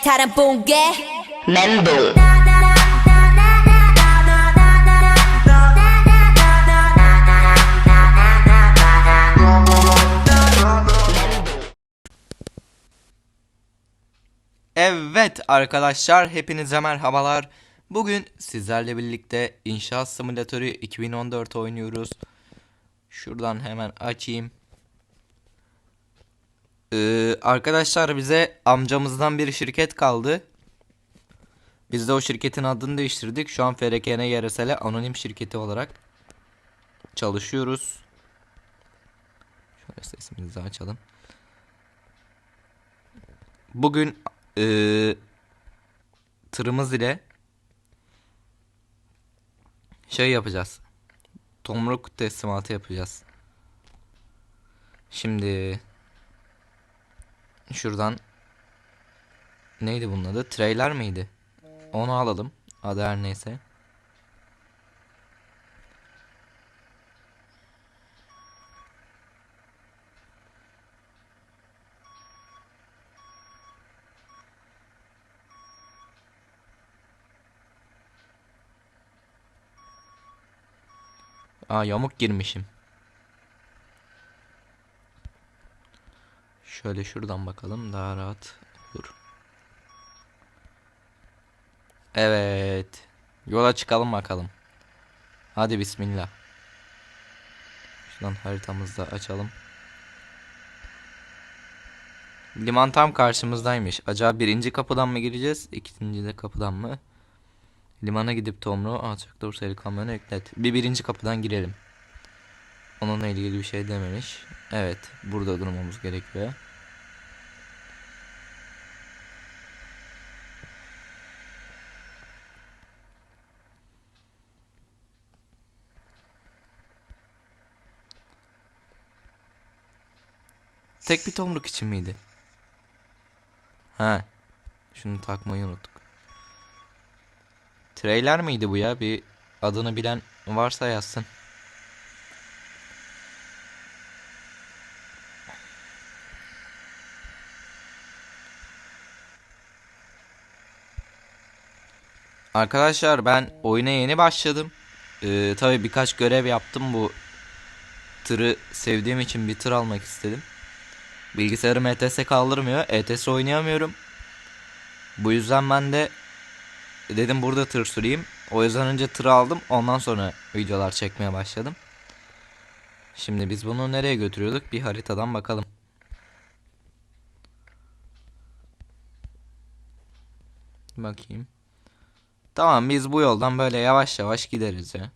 다른 뽕개 멘붕 Evet arkadaşlar hepinize merhabalar. Bugün sizlerle birlikte İnşaat Simülatörü 2014 oynuyoruz. Şuradan hemen açayım. Ee, arkadaşlar bize amcamızdan bir şirket kaldı. Biz de o şirketin adını değiştirdik. Şu an FRKN YRSL anonim şirketi olarak çalışıyoruz. Şöyle sesimizi açalım. Bugün eee tırımız ile şey yapacağız. Tomruk teslimatı yapacağız. Şimdi şuradan neydi bunun adı? Trailer miydi? Onu alalım. Adı her neyse. Aa yamuk girmişim. Şöyle şuradan bakalım daha rahat olur. Evet. Yola çıkalım bakalım. Hadi bismillah. Şuradan haritamızı da açalım. Liman tam karşımızdaymış. Acaba birinci kapıdan mı gireceğiz? İkinci de kapıdan mı? Limana gidip tomruğu alçak dorsaylı kamyona eklet. Bir birinci kapıdan girelim. Onunla ilgili bir şey dememiş. Evet. Burada durmamız gerekiyor. Tek bir tomruk için miydi? Ha. Şunu takmayı unuttuk. Trailer miydi bu ya? Bir adını bilen varsa yazsın. Arkadaşlar ben oyuna yeni başladım. Ee, tabii birkaç görev yaptım bu tırı sevdiğim için bir tır almak istedim. Bilgisayarım ETS kaldırmıyor. ETS oynayamıyorum. Bu yüzden ben de dedim burada tır süreyim. O yüzden önce tır aldım. Ondan sonra videolar çekmeye başladım. Şimdi biz bunu nereye götürüyorduk? Bir haritadan bakalım. Bakayım. Tamam biz bu yoldan böyle yavaş yavaş gideriz ya.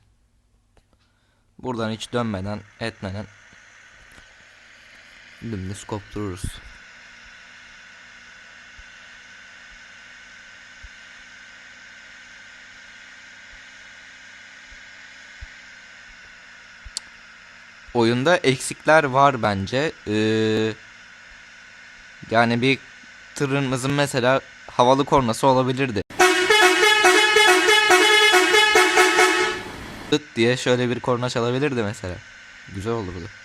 Buradan hiç dönmeden etmeden dümdüz koptururuz. oyunda eksikler var bence. Ee, yani bir tırımızın mesela havalı kornası olabilirdi. Diye şöyle bir korna çalabilirdi mesela. Güzel olurdu.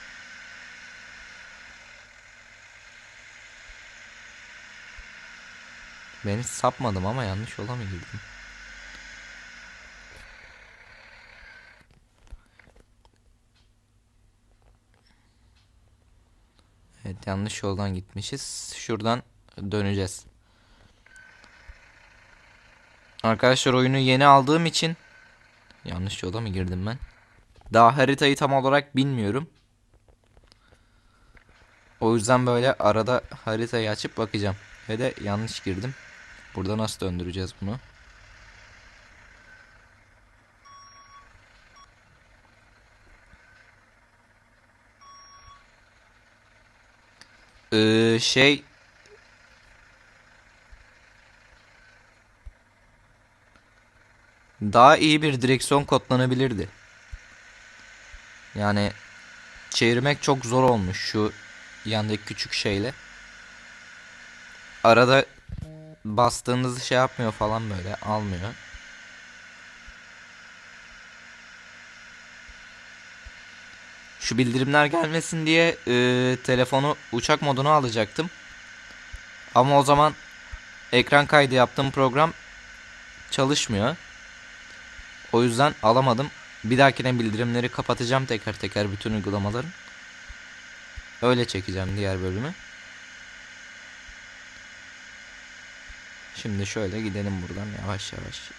Ben hiç sapmadım ama yanlış yola mı girdim? Evet yanlış yoldan gitmişiz. Şuradan döneceğiz. Arkadaşlar oyunu yeni aldığım için yanlış yola mı girdim ben? Daha haritayı tam olarak bilmiyorum. O yüzden böyle arada haritayı açıp bakacağım. Ve de yanlış girdim. Burada nasıl döndüreceğiz bunu? Ee, şey daha iyi bir direksiyon kodlanabilirdi. Yani çevirmek çok zor olmuş şu yandaki küçük şeyle. Arada bastığınızı şey yapmıyor falan böyle almıyor. Şu bildirimler gelmesin diye e, telefonu uçak moduna alacaktım. Ama o zaman ekran kaydı yaptığım program çalışmıyor. O yüzden alamadım. Bir dahakine bildirimleri kapatacağım teker teker bütün uygulamaların. Öyle çekeceğim diğer bölümü. Şimdi şöyle gidelim buradan yavaş yavaş.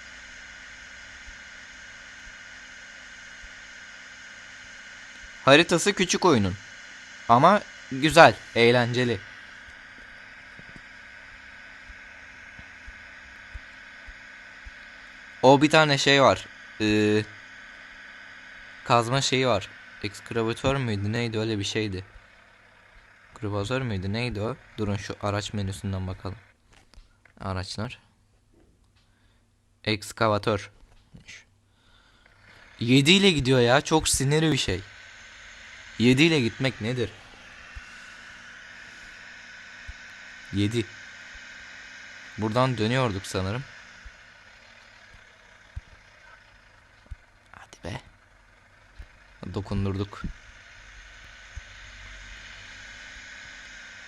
Haritası küçük oyunun. Ama güzel, eğlenceli. O bir tane şey var. Ee, kazma şeyi var. Ekskavatör müydü neydi öyle bir şeydi. Grubazör müydü neydi o? Durun şu araç menüsünden bakalım. Araçlar. Ekskavatör. 7 ile gidiyor ya. Çok sinirli bir şey. 7 ile gitmek nedir? 7. Buradan dönüyorduk sanırım. Hadi be. Dokundurduk.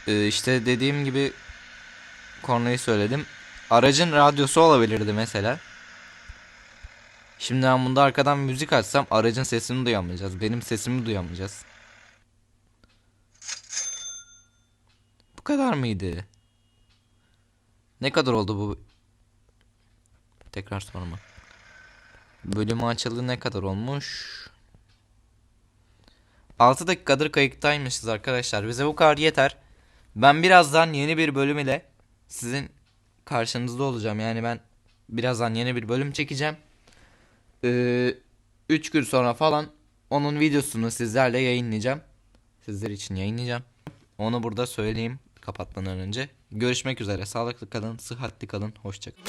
Ee, işte dediğim gibi kornayı söyledim. Aracın radyosu olabilirdi mesela. Şimdi ben bunda arkadan müzik açsam aracın sesini duyamayacağız. Benim sesimi duyamayacağız. Bu kadar mıydı? Ne kadar oldu bu? Tekrar sorma. Bölümü açıldı ne kadar olmuş? 6 dakikadır kayıttaymışız arkadaşlar. Bize bu kadar yeter. Ben birazdan yeni bir bölüm ile sizin karşınızda olacağım. Yani ben birazdan yeni bir bölüm çekeceğim. 3 gün sonra falan onun videosunu sizlerle yayınlayacağım. Sizler için yayınlayacağım. Onu burada söyleyeyim kapatmadan önce. Görüşmek üzere. Sağlıklı kalın, sıhhatli kalın. Hoşçakalın.